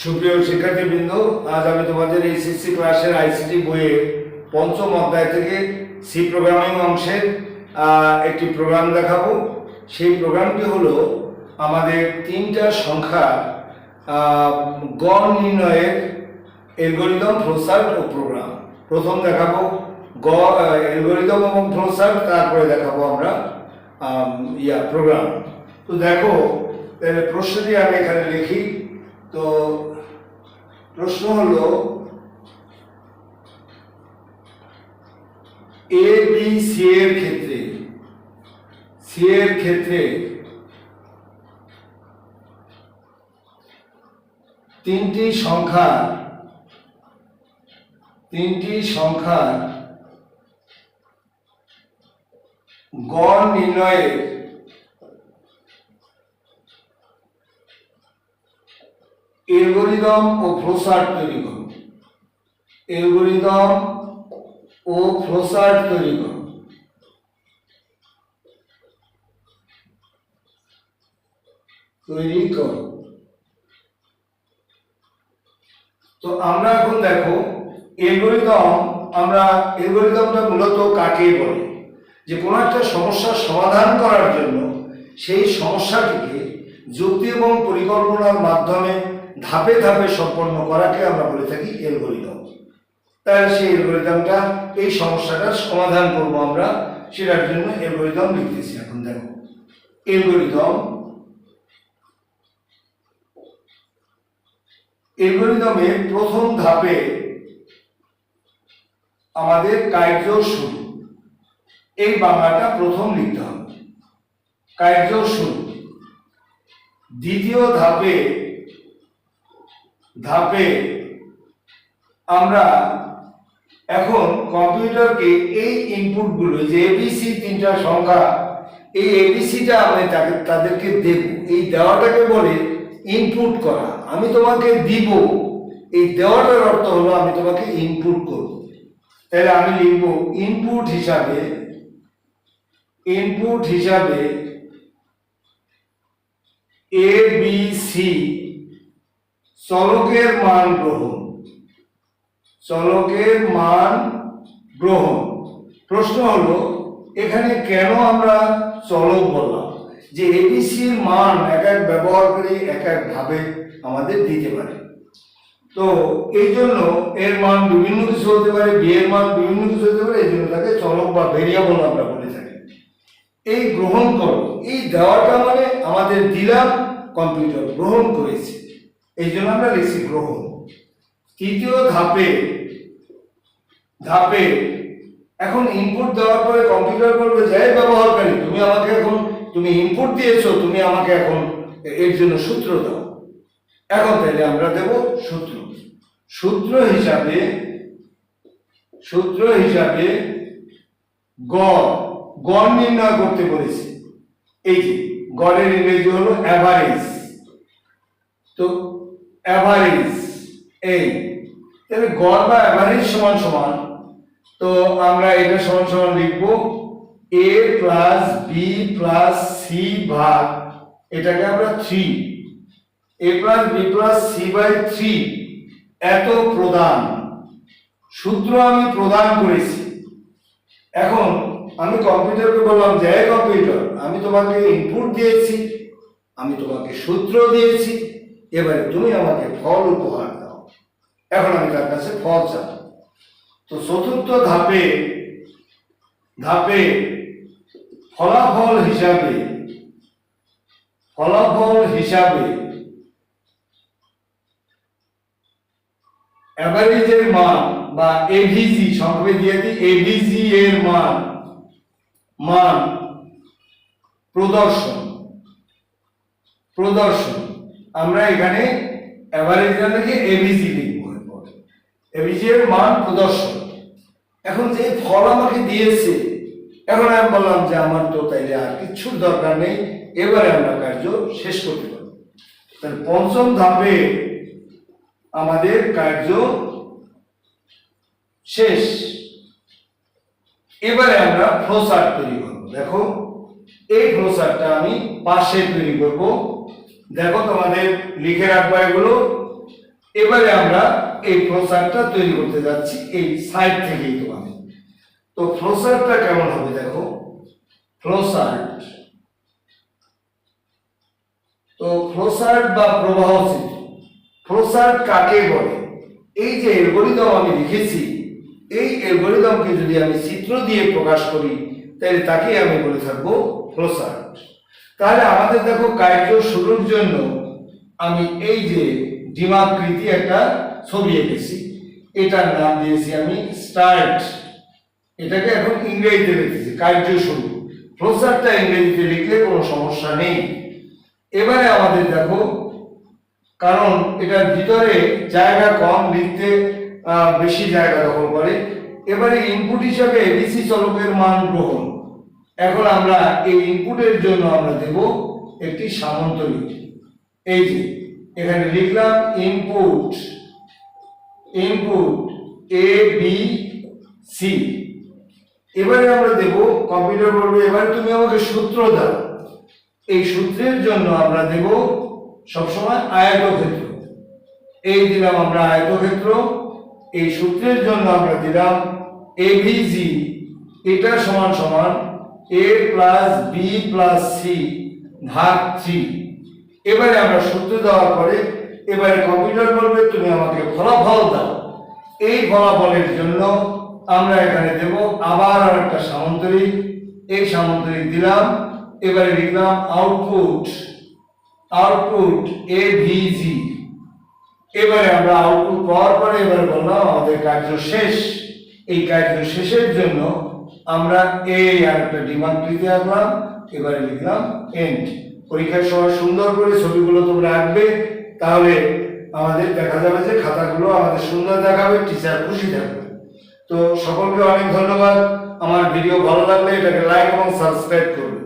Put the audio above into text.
সুপ্রিয় শিক্ষার্থীবৃন্দ, আজ আমি তোমাদের এইচএসসি ক্লাসের আইসিটি বইয়ের পঞ্চম অধ্যায় থেকে সি প্রোগ্রামিং অংশের একটি প্রোগ্রাম দেখাবো। সেই প্রোগ্রামটি হলো আমাদের তিনটা সংখ্যা গড় নির্ণয়ের এলগোরিদম ফ্লোসার্ট ও প্রোগ্রাম প্রথম দেখাবো গ এলগোরিদম এবং ফ্লোসার্ট তারপরে দেখাবো আমরা ইয়া প্রোগ্রাম তো দেখো তাহলে প্রশ্নটি আমি এখানে লিখি। তো প্রশ্ন হলো এ বি সি এর ক্ষেত্রে সি এর ক্ষেত্রে তিনটি সংখ্যা তিনটি সংখ্যা গড় নির্ণয়ের এলগোরিদম ও ফ্লোচার্ট তৈরি করো। এলগোরিদম ও ফ্লোচার্ট তৈরি করো। তৈরি করো। তো আমরা এখন দেখো এলগোরিদম আমরা এলগোরিদমটা মূলত কাকে বলে? যে কোনো একটা সমস্যার সমাধান করার জন্য সেই সমস্যাটিকে যুক্তি এবং পরিকল্পনার মাধ্যমে ধাপে ধাপে সম্পন্ন করাকে আমরা বলে থাকি এলগোরিদম তাহলে সেই এলগোরিদমটা এই সমস্যাটার সমাধান করব আমরা, সেটার জন্য এলগোরিদম লিখতেছি এখন, দেখো। এলগোরিদম এলগোরিদমের প্রথম ধাপে আমাদের কার্য শুরু। এই বাংলাটা প্রথম লিখতে হবে। কার্য শুরু। দ্বিতীয় ধাপে ধাপে আমরা এখন কম্পিউটারকে এই ইনপুটগুলো যে এবিসি তিনটা সংখ্যা, এই এবিসিটা আমি তাকে তাদেরকে দেব। এই দেওয়াটাকে বলে ইনপুট করা। আমি তোমাকে দিব। এই দেওয়াটার অর্থ হলো আমি তোমাকে ইনপুট করব। তাহলে আমি লিখব ইনপুট হিসাবে ইনপুট হিসাবে এ বি সি চলকের মান গ্রহণ। চলকের মান গ্রহণ। প্রশ্ন হলো, এখানে কেন আমরা চলক বললাম? যে এবিসির মান এক এক ব্যবহারকারী এক এক ভাবে আমাদের দিতে পারে। তো এই জন্য এর মান বিভিন্ন কিছু হতে পারে বি এর মান বিভিন্ন কিছু হতে পারে, এই জন্য তাকে চলক বা ভেরিয়েবল আমরা বলে থাকি। এই গ্রহণ করো। এই দেওয়াটা মানে আমাদের দিলাম কম্পিউটার গ্রহণ করেছে। এই জন্য আমরা লিখছি গ্রহণ তৃতীয় ধাপে ধাপে এখন ইনপুট দেওয়ার পরে কম্পিউটার বলবে, যাই ব্যবহারকারী, তুমি আমাকে এখন, তুমি ইনপুট দিয়েছ, তুমি আমাকে এখন এর জন্য সূত্র দাও। এখন তাহলে আমরা দেব সূত্র। সূত্র হিসাবে সূত্র হিসাবে গড় গড় নির্ণয় করতে বলেছি। এই যে, গড়ের ইংরেজি হলো অ্যাভারেজ তো অ্যাভারেজ এই তাহলে গড় বা অ্যাভারেজ সমান সমান। তো আমরা এটা সমান সমান লিখব A plus B plus C ভাগ, এটাকে আমরা three A plus B plus C by three এত প্রদান। সূত্র আমি প্রদান করেছি। এখন আমি কম্পিউটারকে বললাম যে "এই কম্পিউটার, আমি তোমাকে ইনপুট দিয়েছি, আমি তোমাকে সূত্র দিয়েছি এবারে তুমি আমাকে ফল উপহার দাও। এখন আমি তার কাছে ফল চাই। তো চতুর্থ ধাপে ধাপে ফলাফল হিসাবে ফলাফল হিসাবে অ্যাভারেজের মান বা এভিজি সংক্ষেপে দিয়ে এভিজি এর মান মান প্রদর্শন প্রদর্শন। আমরা এখানে অ্যাভারেজ লিখে এভিজি লিখব এরপর। এভিজি এর মান প্রদর্শন। এখন যে ফল আমাকে দিয়েছে, এখন আমি বললাম যে আমার তো তাইলে আর কিচ্ছুর দরকার নেই, এবারে আমরা কার্য শেষ করতে পারব। তাহলে পঞ্চম ধাপে আমাদের কার্য শেষ। এবারে আমরা ফ্লোসার তৈরি করব। দেখো, এই ফ্লোচার্টটা আমি পাশে তৈরি করব। দেখো তোমাদের লিখে রাখব এগুলো। এবারে আমরা এই ফ্লোচার্টটা তৈরি করতে যাচ্ছি এই সাইড থেকেই তোমাদের। তো ফ্লোচার্টটা কেমন হবে দেখো? ফ্লোচার্ট তো ফ্লোচার্ট বা প্রবাহ চিত্র ফ্লোচার্ট কাকে বলে? এই যে অ্যালগরিদম আমি লিখেছি, এই অ্যালগরিদমকে যদি আমি চিত্র দিয়ে প্রকাশ করি, তাহলে তাকে আমি বলে থাকব ফ্লোচার্ট তাহলে আমাদের দেখো কার্য শুরুর জন্য আমি এই যে ডিমাকৃতি একটা ছবি এঁকেছি, এটার নাম দিয়েছি আমি স্টার্ট। এটাকে এখন ইংরেজিতে লিখেছি, কার্য শুরু। ফ্লোচার্টটা ইংরেজিতে লিখলে কোনো সমস্যা নেই। এবারে আমাদের দেখো, কারণ এটার ভিতরে জায়গা কম, লিখতে বেশি জায়গা দখল করে। এবারে ইনপুট হিসাবে এবিসি চলকের মান গ্রহণ। এখন আমরা এই ইনপুটের জন্য আমরা দেব একটি সামন্তরিক এই যে, এখানে লিখলাম input input A B C এবারে আমরা দেব কম্পিউটার বলবে এবারে তুমি আমাকে সূত্র দাও। এই সূত্রের জন্য আমরা দেব সবসময় আয়তক্ষেত্র। এই দিলাম আমরা আয়তক্ষেত্র। এই সূত্রের জন্য আমরা দিলাম এভিজি এটা সমান সমান A plus B plus C ভাগ থ্রি এবারে আমরা সূত্র দেওয়ার পরে এবারে কম্পিউটার বলবে, তুমি আমাকে ফলাফল দাও। এই ফলাফলের জন্য আমরা এখানে দেব আবার আর একটা সামন্তরিক। এই সামন্তরিক দিলাম, এবারে লিখলাম আউটপুট আউটপুট এ ভিজি এবারে আমরা আউটপুট পাওয়ার পরে এবারে বললাম, আমাদের কার্য শেষ। এই কার্য শেষের জন্য আমরা এই আর একটা ডিমান্ডটিতে আঁকলাম এবারে লিখলাম এন্ড পরীক্ষার সময় সুন্দর করে ছবিগুলো তোমরা আঁকবে, তাহলে আমাদের দেখা যাবে যে খাতাগুলো আমাদের সুন্দর দেখাবে টিচার খুশি থাকবে। তো সকলকে অনেক ধন্যবাদ। আমার ভিডিও ভালো লাগলে এটাকে লাইক এবং সাবস্ক্রাইব করবে।